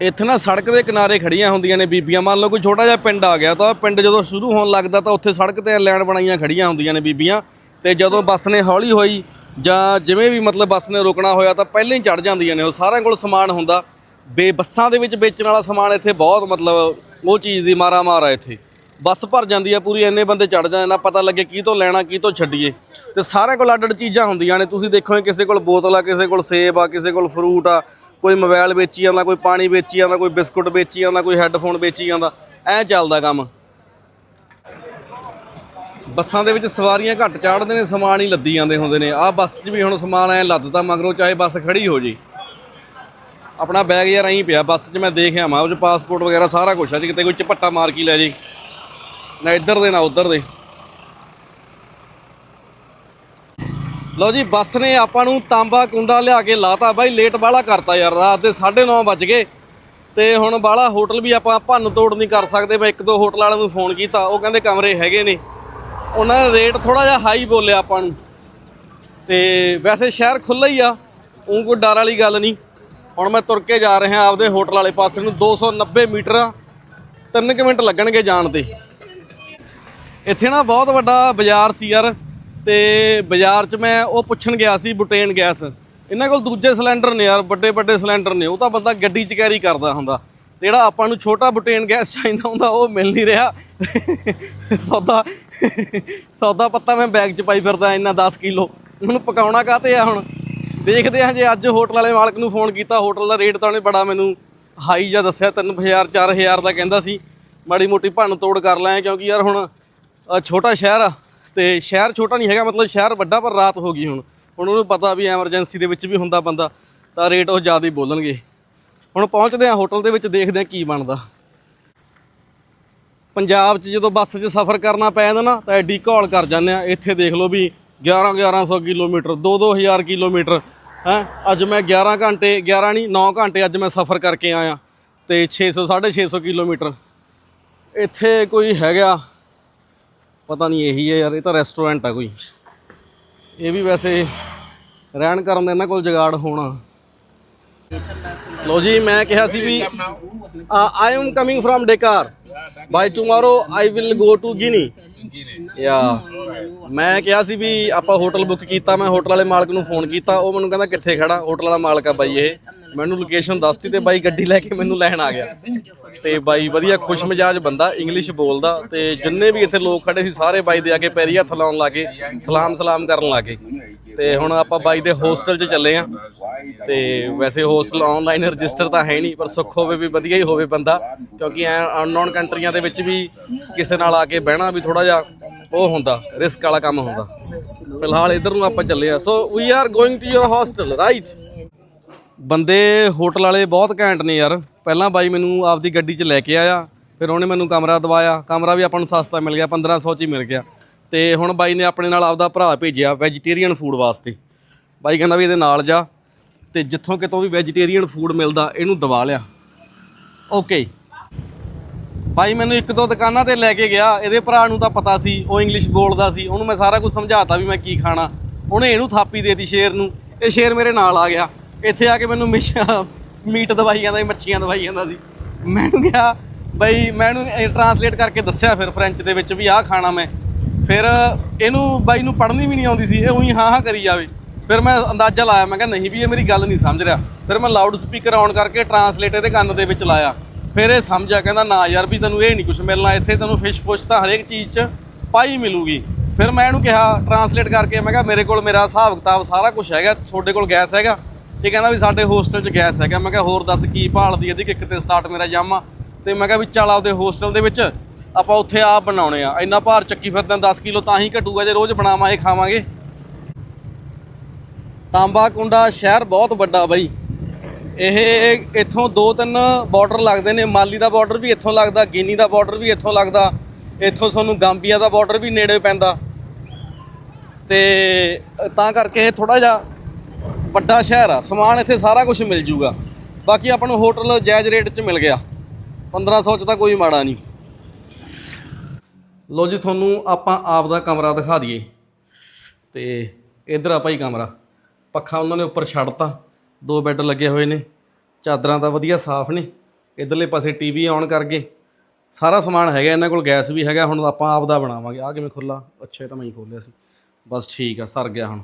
ਇੱਥੇ ਨਾ ਸੜਕ ਦੇ ਕਿਨਾਰੇ ਖੜੀਆਂ ਹੁੰਦੀਆਂ ਨੇ ਬੀਬੀਆਂ, ਮੰਨ ਲਓ ਕੋਈ ਛੋਟਾ ਜਿਹਾ ਪਿੰਡ ਆ ਗਿਆ, ਤਾਂ ਪਿੰਡ ਜਦੋਂ ਸ਼ੁਰੂ ਹੋਣ ਲੱਗਦਾ ਤਾਂ ਉੱਥੇ ਸੜਕ ਤੇ ਲੈਣ ਬਣਾਈਆਂ ਖੜੀਆਂ ਹੁੰਦੀਆਂ ਨੇ ਬੀਬੀਆਂ, ਤੇ ਜਦੋਂ ਬੱਸ ਨੇ ਹੌਲੀ ਹੋਈ ਜਾਂ ਜਿਵੇਂ ਵੀ ਮਤਲਬ ਬੱਸ ਨੇ ਰੁਕਣਾ ਹੋਇਆ ਤਾਂ ਪਹਿਲਾਂ ਹੀ ਚੜ ਜਾਂਦੀਆਂ ਨੇ, ਉਹ ਸਾਰਿਆਂ ਕੋਲ ਸਮਾਨ ਹੁੰਦਾ। ਬੇ ਬੱਸਾਂ ਦੇ ਵਿੱਚ ਵੇਚਣ ਵਾਲਾ ਸਮਾਨ ਇੱਥੇ ਬਹੁਤ ਮਤਲਬ ਉਹ ਚੀਜ਼ ਦੀ ਮਾਰਾ ਮਾਰ ਆ ਇੱਥੇ। ਬੱਸ ਭਰ ਜਾਂਦੀ ਆ ਪੂਰੀ, ਇੰਨੇ ਬੰਦੇ ਚੜ ਜਾਂਦੇ ਨਾ ਪਤਾ ਲੱਗੇ ਕੀ ਤੋਂ ਲੈਣਾ, ਕੀ ਤੋਂ ਛੱਡੀਏ। ਤੇ ਸਾਰਿਆਂ ਕੋਲ ਅੱਡ ਅੱਡ ਚੀਜ਼ਾਂ ਹੁੰਦੀਆਂ ਨੇ, ਤੁਸੀਂ ਦੇਖੋ ਕਿਸੇ ਕੋਲ ਬੋਤਲ ਆ, ਕਿਸੇ ਕੋਲ ਸੇਬ ਆ, ਕਿਸੇ ਕੋਲ ਫਰੂਟ ਆ, ਕੋਈ ਮੋਬਾਈਲ ਵੇਚੀ ਜਾਂਦਾ, ਕੋਈ ਪਾਣੀ ਵੇਚੀ ਜਾਂਦਾ, ਕੋਈ ਬਿਸਕੁਟ ਵੇਚੀ ਜਾਂਦਾ, ਕੋਈ ਹੈੱਡਫੋਨ ਵੇਚੀ ਜਾਂਦਾ, ਐਂ ਚੱਲਦਾ ਕੰਮ। ਬੱਸਾਂ ਦੇ ਵਿੱਚ ਸਵਾਰੀਆਂ ਘੱਟ ਚਾੜਦੇ ਨੇ, ਸਮਾਨ ਹੀ ਲੱਦੀ ਜਾਂਦੇ ਹੁੰਦੇ ਨੇ। ਆਹ ਬੱਸ 'ਚ ਵੀ ਹੁਣ ਸਮਾਨ ਐ ਲੱਦਦਾ ਮਗਰੋਂ ਚਾਹੇ ਬੱਸ ਖੜੀ ਹੋ ਜੇ। ਆਪਣਾ ਬੈਗ ਯਾਰ ਐਂ ਪਿਆ, ਬੱਸ 'ਚ ਮੈਂ ਦੇਖਿਆ ਮਾ ਉਹ 'ਚ ਪਾਸਪੋਰਟ ਵਗੈਰਾ ਸਾਰਾ ਕੁਝ ਆ, ਜੇ ਕਿਤੇ ਕੋਈ ਝਪੱਟਾ ਮਾਰ ਕੇ ਲੈ ਜੇ। ਨਾ ਇੱਧਰ ਦੇ, ਨਾ ਉੱਧਰ ਦੇ। ਲਓ ਜੀ, ਬੱਸ ਨੇ ਆਪਾਂ ਨੂੰ ਤਾਂਬਾ ਕੁੰਡਾ ਲਿਆ ਕੇ ਲਾਤਾ। ਬਾਈ, ਲੇਟ ਬਾਹਲਾ ਕਰਤਾ ਯਾਰ, ਰਾਤ ਦੇ 9:30 ਵੱਜ ਗਏ। ਤੇ ਹੁਣ ਬਾਹਲਾ ਹੋਟਲ ਵੀ ਆਪਾਂ ਭੰਨ ਤੋੜ ਨਹੀਂ ਕਰ ਸਕਦੇ। ਮੈਂ ਇੱਕ ਦੋ ਹੋਟਲ ਵਾਲਿਆਂ ਨੂੰ ਫੋਨ ਕੀਤਾ, ਉਹ ਕਹਿੰਦੇ ਕਮਰੇ ਹੈਗੇ ਨੇ। ਉਹਨਾਂ ਨੇ ਰੇਟ ਥੋੜਾ ਜਿਹਾ ਹਾਈ ਬੋਲਿਆ ਆਪਾਂ ਨੂੰ। ਤੇ ਵੈਸੇ ਸ਼ਹਿਰ ਖੁੱਲ੍ਹਾ ਹੀ ਆ ਉਹ ਕੋਈ ਡਰ ਵਾਲੀ ਗੱਲ ਨਹੀਂ। ਹੁਣ ਮੈਂ ਤੁਰ ਕੇ ਜਾ ਰਿਹਾ ਆਪਦੇ ਹੋਟਲ ਵਾਲੇ ਪਾਸੇ ਨੂੰ 290 ਮੀਟਰ ਆ। ਤਿੰਨ ਕੁ ਮਿੰਟ ਲੱਗਣਗੇ ਜਾਣ ਤੇ। ਇੱਥੇ ਨਾ ਬਹੁਤ ਵੱਡਾ ਬਾਜ਼ਾਰ ਸੀ ਯਾਰ, ਤੇ ਬਾਜ਼ਾਰ 'ਚ ਮੈਂ ਉਹ ਪੁੱਛਣ ਗਿਆ ਸੀ, ਬੁਟੇਨ ਗੈਸ। ਇਹਨਾਂ ਕੋਲ ਦੂਜੇ ਸਿਲੰਡਰ ਨੇ ਯਾਰ, ਵੱਡੇ ਵੱਡੇ ਸਿਲੰਡਰ ਨੇ, ਉਹ ਤਾਂ ਬੰਦਾ ਗੱਡੀ 'ਚ ਕੈਰੀ ਕਰਦਾ ਹੁੰਦਾ। ਤੇ ਜਿਹੜਾ ਆਪਾਂ ਨੂੰ ਛੋਟਾ ਬੁਟੇਨ ਗੈਸ ਚਾਹੀਦਾ ਹੁੰਦਾ, ਉਹ ਮਿਲ ਨਹੀਂ ਰਿਹਾ। ਸੌਦਾ ਸੌਦਾ ਪੱਤਾ ਮੈਂ ਬੈਗ 'ਚ ਪਾਈ ਫਿਰਦਾ ਇੰਨਾ 10 ਕਿਲੋ। ਮੈਨੂੰ ਪਕਾਉਣਾ ਕਾਤੇ ਆ ਹੁਣ? ਦੇਖਦੇ ਆ ਜੇ ਅੱਜ ਹੋਟਲ ਵਾਲੇ ਮਾਲਕ ਨੂੰ ਫੋਨ ਕੀਤਾ, ਹੋਟਲ ਦਾ ਰੇਟ ਤਾਂ ਉਹਨੇ ਬੜਾ ਮੈਨੂੰ ਹਾਈ ਜਿਹਾ ਦੱਸਿਆ 3000 4000 ਦਾ ਕਹਿੰਦਾ ਸੀ। ਮਾੜੀ ਮੋਟੀ ਭੰਨ ਤੋੜ ਕਰ ਲਾਂਗੇ, ਕਿਉਂਕਿ ਯਾਰ ਹੁਣ ਛੋਟਾ ਸ਼ਹਿਰ ਆ ਤੇ ਸ਼ਹਿਰ ਛੋਟਾ ਨਹੀਂ ਹੈਗਾ, ਮਤਲਬ ਸ਼ਹਿਰ ਵੱਡਾ ਪਰ ਰਾਤ ਹੋ ਗਈ ਹੁਣ। ਹੁਣ ਉਹਨੂੰ ਪਤਾ ਵੀ ਐਮਰਜੈਂਸੀ ਦੇ ਵਿੱਚ ਵੀ ਹੁੰਦਾ ਬੰਦਾ, ਤਾਂ ਰੇਟ ਉਹ ਜ਼ਿਆਦਾ ਹੀ ਬੋਲਣਗੇ। ਹੁਣ ਪਹੁੰਚਦੇ ਆ ਹੋਟਲ ਦੇ ਵਿੱਚ, ਦੇਖਦੇ ਆ ਕੀ ਬਣਦਾ। ਪੰਜਾਬ 'ਚ ਜਦੋਂ ਬੱਸ 'ਚ ਸਫ਼ਰ ਕਰਨਾ ਪੈ ਜਾਂਦਾ ਨਾ, ਤਾਂ ਐਡੀ ਘੋਲ ਕਰ ਜਾਂਦੇ ਆ ਇੱਥੇ ਦੇਖ ਲਓ ਵੀ 11 1100 ਕਿਲੋਮੀਟਰ 2 2000 ਕਿਲੋਮੀਟਰ, ਹੈ? ਅੱਜ ਮੈਂ 11 ਘੰਟੇ 11 ਨਹੀਂ 9 ਘੰਟੇ ਅੱਜ ਮੈਂ ਸਫ਼ਰ ਕਰਕੇ ਆਇਆ। ਤੇ 600 650 ਕਿਲੋਮੀਟਰ। ਇੱਥੇ ਕੋਈ ਹੈਗਾ ਪਤਾ ਨਹੀਂ ਇਹੀ ਹੈ ਯਾਰ, ਇਹ ਤਾਂ ਰੈਸਟੋਰੈਂਟ ਆ ਕੋਈ। ਇਹ ਵੀ ਵੈਸੇ ਰਹਿਣ ਕਰਨ ਦਾ ਇਹਨਾਂ ਕੋਲ ਜਗਾੜ ਹੋਣਾ। ਲੋ ਜੀ, ਮੈਂ ਕਿਹਾ ਸੀ ਵੀ I am coming from Dakar bye tomorrow I will go to Guinea ya, ਮੈਂ ਕਿਹਾ ਸੀ ਵੀ ਆਪਾਂ ਹੋਟਲ ਬੁੱਕ ਕੀਤਾ, ਮੈਂ ਹੋਟਲ ਵਾਲੇ ਮਾਲਕ ਨੂੰ ਫੋਨ ਕੀਤਾ, ਉਹ ਮੈਨੂੰ ਕਹਿੰਦਾ ਕਿੱਥੇ ਖੜਾ ਹੋਟਲ ਵਾਲਾ ਮਾਲਕ ਆ ਬਾਈ ਇਹ। ਮੈਨੂੰ ਲੋਕੇਸ਼ਨ ਦੱਸਤੀ ਤੇ ਬਾਈ ਗੱਡੀ ਲੈ ਕੇ ਮੈਨੂੰ ਲੈਣ ਆ ਗਿਆ। ਤੇ ਬਾਈ ਵਧੀਆ ਖੁਸ਼ ਮਿਜਾਜ ਬੰਦਾ ਇੰਗਲਿਸ਼ ਬੋਲਦਾ ਤੇ ਜਿੰਨੇ ਵੀ ਇੱਥੇ ਲੋਕ ਖੜੇ ਸੀ, ਸਾਰੇ ਬਾਈ ਦੇ ਆ ਕੇ ਪੈਰੀ ਹੱਥ ਲਾਉਣ ਲੱਗੇ, ਸਲਾਮ ਸਲਾਮ ਕਰਨ ਲੱਗੇ। ਤੇ ਹੁਣ ਆਪਾਂ ਬਾਈ ਦੇ ਹੋਸਟਲ 'ਚ ਚੱਲੇ ਆ। ਤੇ ਵੈਸੇ ਹੋਸਟਲ ਆਨਲਾਈਨ ਰਜਿਸਟਰ ਤਾਂ ਹੈ ਨਹੀਂ, ਪਰ ਸੁੱਖ ਹੋਵੇ ਵੀ ਵਧੀਆ ਹੀ ਹੋਵੇ ਬੰਦਾ, ਕਿਉਂਕਿ ਐ ਅਨਨੋਨ ਕੰਟਰੀਆਂ ਦੇ ਵਿੱਚ ਵੀ ਕਿਸੇ ਨਾਲ ਆ ਕੇ ਬਹਿਣਾ ਵੀ ਥੋੜਾ ਜਿਹਾ ਉਹ ਹੁੰਦਾ ਰਿਸਕ ਵਾਲਾ ਕੰਮ ਹੁੰਦਾ। ਫਿਲਹਾਲ ਇਧਰ ਨੂੰ ਆਪਾਂ ਚੱਲੇ ਆ। So we are going to your hostel right ਬੰਦੇ ਹੋਟਲ ਵਾਲੇ ਬਹੁਤ ਘੈਂਟ ਨੇ ਯਾਰ। ਪਹਿਲਾਂ ਬਾਈ ਮੈਨੂੰ ਆਪਦੀ ਗੱਡੀ 'ਚ ਲੈ ਕੇ ਆਇਆ, ਫਿਰ ਉਹਨੇ ਮੈਨੂੰ ਕਮਰਾ ਦਵਾਇਆ। ਕਮਰਾ ਵੀ ਆਪਾਂ ਨੂੰ ਸਸਤਾ ਮਿਲ ਗਿਆ 1500 'ਚ ਹੀ ਮਿਲ ਗਿਆ। ਤੇ ਹੁਣ ਬਾਈ ਨੇ ਆਪਣੇ ਨਾਲ ਆਪਦਾ ਭਰਾ ਭੇਜਿਆ ਵੈਜੀਟੇਰੀਅਨ ਫੂਡ ਵਾਸਤੇ। ਬਾਈ ਕਹਿੰਦਾ ਵੀ ਇਹਦੇ ਨਾਲ ਜਾ। ਤੇ ਜਿੱਥੋਂ ਕਿਤੋਂ ਵੀ ਵੈਜੀਟੇਰੀਅਨ ਫੂਡ ਮਿਲਦਾ, ਇਹਨੂੰ ਦਵਾ ਲਿਆ। ਓਕੇ ਭਾਈ ਮੈਨੂੰ ਇੱਕ ਦੋ ਦੁਕਾਨਾਂ ਤੇ ਲੈ ਕੇ ਗਿਆ। ਇਹਦੇ ਭਰਾ ਨੂੰ ਤਾਂ ਪਤਾ ਸੀ, ਉਹ ਇੰਗਲਿਸ਼ ਬੋਲਦਾ ਸੀ। ਉਹਨੂੰ ਮੈਂ ਸਾਰਾ ਕੁਝ ਸਮਝਾਤਾ ਵੀ ਮੈਂ ਕੀ ਖਾਣਾ। ਉਹਨੇ ਇਹਨੂੰ ਥਾਪੀ ਦੇਤੀ ਸ਼ੇਰ ਨੂੰ। ਇਹ ਸ਼ੇਰ ਮੇਰੇ ਨਾਲ ਆ ਗਿਆ। ਇੱਥੇ ਆ ਕੇ ਮੈਨੂੰ ਮਿਸ਼ਾ ਮੀਟ ਦਵਾਈ ਜਾਂਦਾ ਸੀ ਮੱਛੀਆਂ ਦਵਾਈ ਜਾਂਦਾ ਸੀ। ਮੈਨੂੰ ਕਿਹਾ, ਬਈ ਮੈਂ ਇਹਨੂੰ ਟਰਾਂਸਲੇਟ ਕਰਕੇ ਦੱਸਿਆ ਫਿਰ ਫ੍ਰੈਂਚ ਦੇ ਵਿੱਚ ਵੀ ਆਹ ਖਾਣਾ ਮੈਂ। ਫਿਰ ਇਹਨੂੰ ਬਾਈ ਨੂੰ ਪੜ੍ਹਨੀ ਵੀ ਨਹੀਂ ਆਉਂਦੀ ਸੀ, ਇਹ ਉਹੀ ਹਾਂ ਹਾਂ ਕਰੀ ਜਾਵੇ। ਫਿਰ ਮੈਂ ਅੰਦਾਜ਼ਾ ਲਾਇਆ, ਮੈਂ ਕਿਹਾ, ਨਹੀਂ ਵੀ ਇਹ ਮੇਰੀ ਗੱਲ ਨਹੀਂ ਸਮਝ ਰਿਹਾ। ਫਿਰ ਮੈਂ ਲਾਊਡ ਸਪੀਕਰ ਆਨ ਕਰਕੇ ਟਰਾਂਸਲੇਟ ਇਹਦੇ ਕੰਨ ਦੇ ਵਿੱਚ ਲਾਇਆ। ਫਿਰ ਇਹ ਸਮਝਿਆ, ਕਹਿੰਦਾ, ਨਾ ਯਾਰ ਵੀ ਤੈਨੂੰ ਇਹ ਨਹੀਂ ਕੁਝ ਮਿਲਣਾ, ਇੱਥੇ ਤੈਨੂੰ ਫਿਸ਼ ਪੁਸ਼ ਤਾਂ ਹਰੇਕ ਚੀਜ਼ 'ਚ ਪਾਈ ਮਿਲੂਗੀ। ਫਿਰ ਮੈਂ ਇਹਨੂੰ ਕਿਹਾ ਟਰਾਂਸਲੇਟ ਕਰਕੇ, ਮੈਂ ਕਿਹਾ, ਮੇਰੇ ਕੋਲ ਮੇਰਾ ਹਿਸਾਬ ਕਿਤਾਬ ਸਾਰਾ ਕੁਝ ਹੈਗਾ, ਤੁਹਾਡੇ ਕੋਲ ਗੈਸ ਹੈਗਾ। ਇਹ ਕਹਿੰਦਾ ਵੀ ਸਾਡੇ ਹੋਸਟਲ 'ਚ ਗੈਸ ਹੈਗਾ। ਮੈਂ ਕਿਹਾ, ਹੋਰ ਦੱਸ ਕੀ ਭਾਲਦੀ ਇਹਦੀ ਕਿੱਕ ਤੇ ਸਟਾਰਟ ਮੇਰਾ ਜਾਮਾ ਤੇ ਮੈਂ ਕਿਹਾ ਵੀ ਚੱਲ ਆਪਦੇ ਹੋਸਟਲ ਦੇ ਵਿੱਚ ਆਪਾਂ ਉੱਥੇ ਆਪ ਬਣਾਉਣੇ ਆ। ਇੰਨਾ ਭਾਰ ਚੱਕੀ ਫਿਰਦੇ 10 ਕਿਲੋ ਤਾਂ ਹੀ ਘਟੂਗਾ ਜੇ ਰੋਜ਼ ਬਣਾਵਾਂਗੇ ਖਾਵਾਂਗੇ। ਤਾਂਬਾ ਕੁੰਡਾ ਸ਼ਹਿਰ ਬਹੁਤ ਵੱਡਾ ਬਾਈ। ਇਹ ਇੱਥੋਂ ਦੋ ਤਿੰਨ ਬਾਰਡਰ ਲੱਗਦੇ ਨੇ। ਮਾਲੀ ਦਾ ਬਾਰਡਰ ਵੀ ਇੱਥੋਂ ਲੱਗਦਾ, ਗਿਨੀ ਦਾ ਬਾਰਡਰ ਵੀ ਇੱਥੋਂ ਲੱਗਦਾ। ਇੱਥੋਂ ਤੁਹਾਨੂੰ ਗਾਂਬੀਆ ਦਾ ਬਾਰਡਰ ਵੀ ਨੇੜੇ ਪੈਂਦਾ। ਤੇ ਤਾਂ ਕਰਕੇ ਇਹ ਥੋੜਾ ਜਿਹਾ ਵੱਡਾ ਸ਼ਹਿਰ ਆ, ਸਮਾਨ ਇੱਥੇ ਸਾਰਾ ਕੁਝ ਮਿਲ ਜੂਗਾ। ਬਾਕੀ ਆਪਾਂ ਨੂੰ ਹੋਟਲ ਜਾਇਜ਼ ਰੇਟ 'ਚ ਮਿਲ ਗਿਆ। 1500 'ਚ ਤਾਂ ਕੋਈ ਮਾੜਾ ਨਹੀਂ। ਲੋ ਜੀ, ਤੁਹਾਨੂੰ ਆਪਾਂ ਆਪ ਦਾ ਕਮਰਾ ਦਿਖਾ ਦਈਏ। ਤੇ ਇਧਰ ਆ ਭਾਈ ਕਮਰਾ। ਪੱਖਾ ਉਹਨਾਂ ਨੇ ਉੱਪਰ ਛੱਡਤਾ। ਦੋ ਬੈੱਡ ਲੱਗੇ ਹੋਏ ਨੇ। ਚਾਦਰਾਂ ਤਾਂ ਵਧੀਆ ਸਾਫ਼ ਨੇ। ਇਧਰਲੇ ਪਾਸੇ ਟੀਵੀ ਆਨ ਗਏ ਸਾਰਾ ਸਮਾਨ ਹੈਗਾ, ਇਹਨਾਂ ਕੋਲ ਗੈਸ ਵੀ ਹੈਗਾ। ਹੁਣ ਆਪਾਂ ਆਪ ਦਾ ਬਣਾਵਾਂਗੇ। ਆ ਕਿਵੇਂ ਖੁੱਲਾ ਅੱਛਾ ਤਾਂ ਮੈਂ ਹੀ ਖੋਲਿਆ ਸੀ। ਬਸ ਠੀਕ ਆ, ਸਰ ਗਿਆ ਹੁਣ।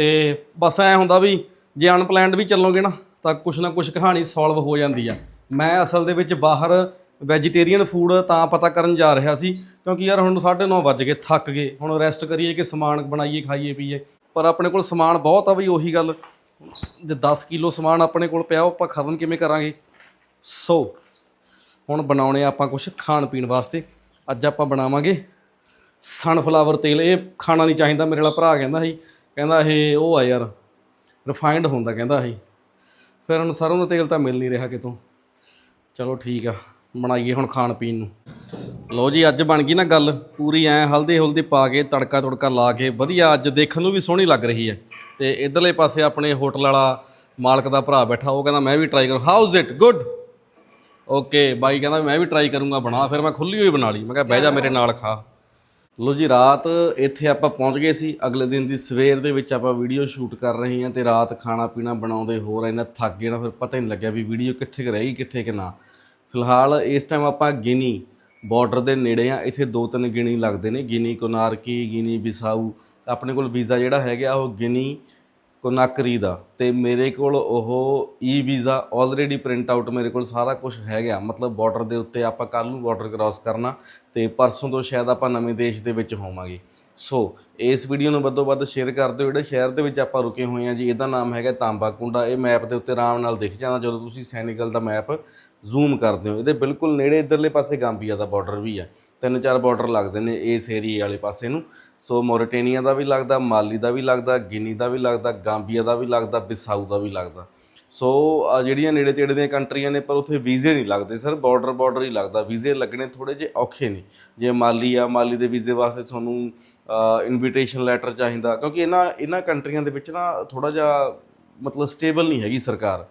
ਤੇ ਬਸ ਐ ਹੁੰਦਾ ਵੀ ਜੇ ਅਨਪਲੈਨਡ ਵੀ ਚੱਲੋਗੇ ਨਾ, ਤਾਂ ਕੁਛ ਨਾ ਕੁਛ ਕਹਾਣੀ ਸੋਲਵ ਹੋ ਜਾਂਦੀ ਆ। ਮੈਂ ਅਸਲ ਦੇ ਵਿੱਚ ਬਾਹਰ ਵੈਜੀਟੇਰੀਅਨ ਫੂਡ ਤਾਂ ਪਤਾ ਕਰਨ ਜਾ ਰਿਹਾ ਸੀ, ਕਿਉਂਕਿ ਯਾਰ ਹੁਣ 9:30 ਵੱਜ ਗਏ, ਥੱਕ ਗਏ। ਹੁਣ ਰੈਸਟ ਕਰੀਏ ਕਿ ਸਮਾਨ ਬਣਾਈਏ, ਖਾਈਏ ਪੀਏ ਪਰ ਆਪਣੇ ਕੋਲ ਸਮਾਨ ਬਹੁਤ ਆ ਬਈ ਉਹੀ ਗੱਲ, ਜੇ 10 ਕਿਲੋ ਸਮਾਨ ਆਪਣੇ ਕੋਲ ਪਿਆ, ਉਹ ਆਪਾਂ ਖਤਮ ਕਿਵੇਂ ਕਰਾਂਗੇ? ਸੋ ਹੁਣ ਬਣਾਉਣੇ ਆ ਆਪਾਂ ਕੁਝ ਖਾਣ ਪੀਣ ਵਾਸਤੇ। ਅੱਜ ਆਪਾਂ ਬਣਾਵਾਂਗੇ ਸਨਫਲਾਵਰ ਤੇਲ। ਇਹ ਖਾਣਾ ਨਹੀਂ ਚਾਹੀਦਾ ਮੇਰੇ ਵਾਲਾ ਭਰਾ ਕਹਿੰਦਾ ਸੀ ਕਹਿੰਦਾ ਇਹ ਉਹ ਆ ਯਾਰ ਰਿਫਾਈਨਡ ਹੁੰਦਾ ਕਹਿੰਦਾ ਇਹ ਫਿਰ ਹੁਣ ਸਰੋਂ ਦਾ ਤੇਲ ਤਾਂ ਮਿਲ ਨਹੀਂ ਰਿਹਾ ਕਿਤੋਂ। ਚਲੋ ਠੀਕ ਆ, ਬਣਾਈਏ ਹੁਣ ਖਾਣ ਪੀਣ ਨੂੰ। ਲਓ ਜੀ, ਅੱਜ ਬਣ ਗਈ ਨਾ ਗੱਲ, ਪੂਰੀ ਐ ਹਲਦੀ ਹੁਲਦੀ ਪਾ ਕੇ, ਤੜਕਾ ਤੁੜਕਾ ਲਾ ਕੇ, ਵਧੀਆ, ਅੱਜ ਦੇਖਣ ਨੂੰ ਵੀ ਸੋਹਣੀ ਲੱਗ ਰਹੀ ਹੈ। ਤੇ ਇਧਰਲੇ ਪਾਸੇ ਆਪਣੇ ਹੋਟਲ ਵਾਲਾ ਮਾਲਕ ਦਾ ਭਰਾ ਬੈਠਾ, ਉਹ ਕਹਿੰਦਾ, ਮੈਂ ਵੀ ਟਰਾਈ ਕਰੂੰ how is it good okay bye ਕਹਿੰਦਾ, ਮੈਂ ਵੀ ਟਰਾਈ ਕਰੂੰਗਾ, ਬਣਾ। ਫਿਰ ਮੈਂ ਖੁੱਲੀ ਹੋਈ ਬਣਾ ਲਈ। ਮੈਂ ਕਿਹਾ, ਬਹਿ ਜਾ ਮੇਰੇ ਨਾਲ ਖਾ। ਲੋ ਜੀ, ਰਾਤ ਇੱਥੇ ਆਪਾਂ ਪਹੁੰਚ ਗਏ ਸੀ। ਅਗਲੇ ਦਿਨ ਦੀ ਸਵੇਰ ਦੇ ਵਿੱਚ ਆਪਾਂ ਵੀਡੀਓ ਸ਼ੂਟ ਕਰ ਰਹੇ ਹਾਂ ਤੇ ਰਾਤ ਖਾਣਾ ਪੀਣਾ ਬਣਾਉਂਦੇ ਹੋਰ ਇੰਨਾ ਥੱਕ ਗਏ ਨਾ, ਫਿਰ ਪਤਾ ਹੀ ਨਹੀਂ ਲੱਗਿਆ ਵੀ ਵੀਡੀਓ ਕਿੱਥੇ ਕੁ ਰਹੀ, ਕਿੱਥੇ ਕਿ ਨਾ। ਫਿਲਹਾਲ ਇਸ ਟਾਈਮ ਆਪਾਂ ਗਿਨੀ ਬਾਰਡਰ ਦੇ ਨੇੜੇ ਆ। ਇੱਥੇ ਦੋ ਤਿੰਨ ਗਿਨੀ ਲੱਗਦੇ ਨੇ। ਗਿਨੀ, ਕੋਨਾਰਕੀ, ਗਿਨੀ, ਬਿਸਾਊ। ਆਪਣੇ ਕੋਲ ਵੀਜ਼ਾ ਜਿਹੜਾ ਹੈਗਾ, ਉਹ ਗਿਨੀ ਕੋਨਾਕਰੀ ਦਾ ਤੇ ਮੇਰੇ ਕੋਲ ਉਹ E visa already print out ਮੇਰੇ ਕੋਲ ਸਾਰਾ ਕੁਝ ਹੈਗਾ। ਮਤਲਬ ਬਾਰਡਰ ਦੇ ਉੱਤੇ ਆਪਾਂ ਕੱਲ ਨੂੰ ਬਾਰਡਰ ਕ੍ਰਾਸ ਕਰਨਾ ਤੇ ਪਰਸੋਂ ਤੋਂ ਸ਼ਾਇਦ ਆਪਾਂ ਨਵੇਂ ਦੇਸ਼ ਦੇ ਵਿੱਚ ਹੋਵਾਂਗੇ। ਸੋ ਇਸ ਵੀਡੀਓ ਨੂੰ ਵੱਧੋ ਵੱਧ ਸ਼ੇਅਰ ਕਰ ਦਿਓ। ਜਿਹੜੇ ਸ਼ਹਿਰ ਦੇ ਵਿੱਚ ਆਪਾਂ ਰੁਕੇ ਹੋਏ ਹਾਂ ਜੀ, ਇਹਦਾ ਨਾਮ ਹੈਗਾ ਤਾਂਬਾ ਕੁੰਡਾ। ਇਹ ਮੈਪ ਦੇ ਉੱਤੇ ਆਰਾਮ ਨਾਲ ਦਿਖ ਜਾਂਦਾ। ਜਦੋਂ ਤੁਸੀਂ ਸੈਨੇਗਲ ਦਾ ਮੈਪ ਜ਼ੂਮ ਕਰਦੇ ਹੋ, ਇਹਦੇ ਬਿਲਕੁਲ ਨੇੜੇ ਇਧਰਲੇ ਪਾਸੇ ਗਾਂਬੀਆ ਦਾ ਬਾਰਡਰ ਵੀ ਆ। ਤਿੰਨ ਚਾਰ ਬਾਰਡਰ ਲੱਗਦੇ ਨੇ ਇਸ ਏਰੀਏ ਵਾਲੇ ਪਾਸੇ ਨੂੰ। ਸੋ ਮੋਰਟੇਨੀਆ ਦਾ ਵੀ ਲੱਗਦਾ ਮਾਲੀ ਦਾ ਵੀ ਲੱਗਦਾ ਗਿਨੀ ਦਾ ਵੀ ਲੱਗਦਾ ਗਾਂਬੀਆ ਦਾ ਵੀ ਲੱਗਦਾ ਬਿਸਾਊ ਦਾ ਵੀ ਲੱਗਦਾ। ਸੋ ਜਿਹੜੀਆਂ ਨੇੜੇ ਤੇੜੇ ਦੀਆਂ ਕੰਟਰੀਆਂ ਨੇ, ਪਰ ਉੱਥੇ ਵੀਜ਼ੇ ਨਹੀਂ ਲੱਗਦੇ ਸਰ ਬਾਰਡਰ ਬਾਰਡਰ ਹੀ ਲੱਗਦਾ। ਵੀਜ਼ੇ ਲੱਗਣੇ ਥੋੜੇ ਜਿਹੇ ਔਖੇ ਨੇ। ਜੇ ਮਾਲੀ ਆ, ਮਾਲੀ ਦੇ ਵੀਜ਼ੇ ਵਾਸਤੇ ਤੁਹਾਨੂੰ ਇਨਵੀਟੇਸ਼ਨ ਲੈਟਰ ਚਾਹੀਦਾ, ਕਿਉਂਕਿ ਇਹਨਾਂ ਇਹਨਾਂ ਕੰਟਰੀਆਂ ਦੇ ਵਿੱਚ ਨਾ ਥੋੜਾ ਜਿਹਾ ਮਤਲਬ ਸਟੇਬਲ ਨਹੀਂ ਹੈਗੀ ਸਰਕਾਰ।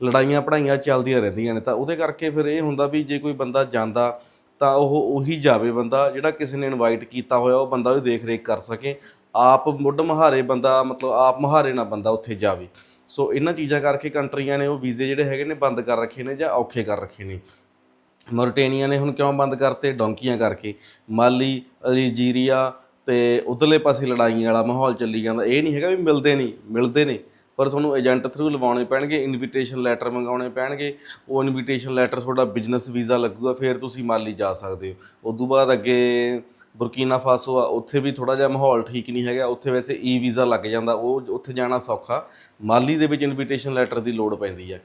ਲੜਾਈਆਂ ਪੜਾਈਆਂ ਚੱਲਦੀਆਂ ਰਹਿੰਦੀਆਂ ਨੇ, ਤਾਂ ਉਹਦੇ ਕਰਕੇ ਫਿਰ ਇਹ ਹੁੰਦਾ ਵੀ ਜੇ ਕੋਈ ਬੰਦਾ ਜਾਂਦਾ, ਤਾਂ ਉਹ ਉਹੀ ਜਾਵੇ ਬੰਦਾ, ਜਿਹੜਾ ਕਿਸੇ ਨੇ ਇਨਵਾਈਟ ਕੀਤਾ ਹੋਇਆ, ਉਹ ਬੰਦਾ ਉਹ ਦੇਖ ਰੇਖ ਕਰ ਸਕੇ। ਆਪ ਮੁੱਢ ਮਹਾਰੇ ਬੰਦਾ, ਮਤਲਬ ਆਪ ਮਹਾਰੇ ਨਾ ਬੰਦਾ ਉੱਥੇ ਜਾਵੇ। ਸੋ ਇਹਨਾਂ ਚੀਜ਼ਾਂ ਕਰਕੇ ਕੰਟਰੀਆਂ ਨੇ ਉਹ ਵੀਜ਼ੇ ਜਿਹੜੇ ਹੈਗੇ ਨੇ ਬੰਦ ਕਰ ਰੱਖੇ ਨੇ ਜਾਂ ਔਖੇ ਕਰ ਰੱਖੇ ਨੇ। ਮੌਰੀਟੇਨੀਆ ਨੇ ਹੁਣ ਕਿਉਂ ਬੰਦ ਕਰਤੇ? ਡੋਂਕੀਆਂ ਕਰਕੇ। ਮਾਲੀ, ਅਲਜੀਰੀਆ ਤੇ ਉਧਰਲੇ ਪਾਸੇ ਲੜਾਈਆਂ ਵਾਲਾ ਮਾਹੌਲ ਚੱਲੀ ਜਾਂਦਾ। ਇਹ ਨਹੀਂ ਹੈਗਾ ਵੀ ਮਿਲਦੇ ਨਹੀਂ, ਮਿਲਦੇ ਨੇ। ਪਰ ਤੁਹਾਨੂੰ ਏਜੰਟ ਥਰੂ ਲਵਾਉਣੇ ਪੈਣਗੇ ਇਨਵੀਟੇਸ਼ਨ ਲੈਟਰ ਮੰਗਾਉਣੇ ਪੈਣਗੇ, ਉਹ ਇਨਵੀਟੇਸ਼ਨ ਲੈਟਰ ਤੁਹਾਡਾ ਬਿਜ਼ਨਸ ਵੀਜ਼ਾ ਲੱਗੂਗਾ, ਫਿਰ ਤੁਸੀਂ ਮਾਲੀ ਜਾ ਸਕਦੇ ਹੋ। ਉਦੋਂ ਬਾਅਦ ਅੱਗੇ ਬੁਰਕੀਨਾ ਫਾਸੋ ਆ, ਉੱਥੇ ਵੀ ਥੋੜਾ ਜਿਹਾ ਮਾਹੌਲ ਠੀਕ ਨਹੀਂ ਹੈਗਾ, ਉੱਥੇ ਵੈਸੇ e ਈ ਵੀਜ਼ਾ ਲੱਗ ਜਾਂਦਾ, ਉਹ ਉੱਥੇ ਜਾਣਾ ਸੌਖਾ। ਮਾਲੀ ਦੇ ਵਿੱਚ ਇਨਵੀਟੇਸ਼ਨ ਲੈਟਰ ਦੀ ਲੋੜ ਪੈਂਦੀ ਹੈ।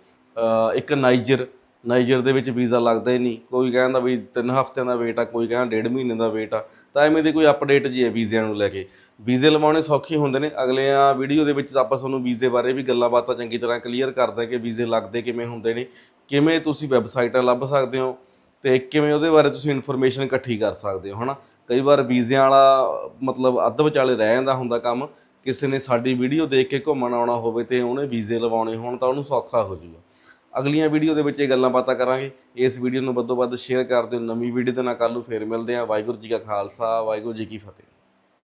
ਇੱਕ ਨਾਈਜਰ ਨਾਈਜਰ ਦੇ ਵਿੱਚ ਵੀਜ਼ਾ ਲੱਗਦਾ ਹੀ ਨਹੀਂ। ਕੋਈ ਕਹਿੰਦਾ ਵੀ 3 ਹਫ਼ਤਿਆਂ ਦਾ ਵੇਟ ਆ, ਕੋਈ ਕਹਿੰਦਾ ਡੇਢ ਮਹੀਨੇ ਦਾ ਵੇਟ ਆ। ਤਾਂ ਐਵੇਂ ਦੀ ਕੋਈ ਅਪਡੇਟ ਜੀ ਹੈ ਵੀਜ਼ਿਆਂ ਨੂੰ ਲੈ ਕੇ। ਵੀਜ਼ੇ ਲਵਾਉਣੇ ਸੌਖੇ ਹੁੰਦੇ ਨੇ। ਅਗਲੇ ਆ ਵੀਡੀਓ ਦੇ ਵਿੱਚ ਆਪਾਂ ਤੁਹਾਨੂੰ ਵੀਜ਼ੇ ਬਾਰੇ ਵੀ ਗੱਲਾਂ ਬਾਤਾਂ ਚੰਗੀ ਤਰ੍ਹਾਂ ਕਲੀਅਰ ਕਰਦੇ ਕਿ ਵੀਜ਼ੇ ਲੱਗਦੇ ਕਿਵੇਂ ਹੁੰਦੇ ਨੇ, ਕਿਵੇਂ ਤੁਸੀਂ ਵੈਬਸਾਈਟਾਂ ਲੱਭ ਸਕਦੇ ਹੋ ਤੇ ਕਿਵੇਂ ਉਹਦੇ ਬਾਰੇ ਤੁਸੀਂ ਇਨਫੋਰਮੇਸ਼ਨ ਇਕੱਠੀ ਕਰ ਸਕਦੇ ਹੋ, ਹਨਾ? ਕਈ ਵਾਰ ਵੀਜ਼ਿਆਂ ਵਾਲਾ ਮਤਲਬ ਅੱਧ ਵਿਚਾਲੇ ਰਹਿ ਜਾਂਦਾ ਹੁੰਦਾ ਕੰਮ, ਕਿਸੇ ਨੇ ਸਾਡੀ ਵੀਡੀਓ ਦੇਖ ਕੇ ਘੁੰਮਣ ਆਉਣਾ ਹੋਵੇ ਤੇ ਉਹਨੇ ਵੀਜ਼ੇ ਲਵਾਉਣੇ ਹੋਣ ਤਾਂ ਉਹਨੂੰ ਸੌਖਾ ਹੋ ਜਾਊਗਾ ਅਗਲੀਆਂ ਵੀਡੀਓ ਦੇ ਵਿੱਚ ਇਹ ਗੱਲਾਂ ਬਾਤਾਂ ਕਰਾਂਗੇ। ਇਸ ਵੀਡੀਓ ਨੂੰ ਵੱਧੋ ਵੱਧ ਸ਼ੇਅਰ ਕਰ ਦਿਓ। ਨਵੀਂ ਵੀਡੀਓ ਦੇ ਨਾਲ ਕੱਲ੍ਹ ਨੂੰ ਫੇਰ ਮਿਲਦੇ ਹਾਂ। ਵਾਹਿਗੁਰੂ ਜੀ ਕਾ ਖਾਲਸਾ, ਵਾਹਿਗੁਰੂ ਜੀ ਕੀ ਫਤਿਹ।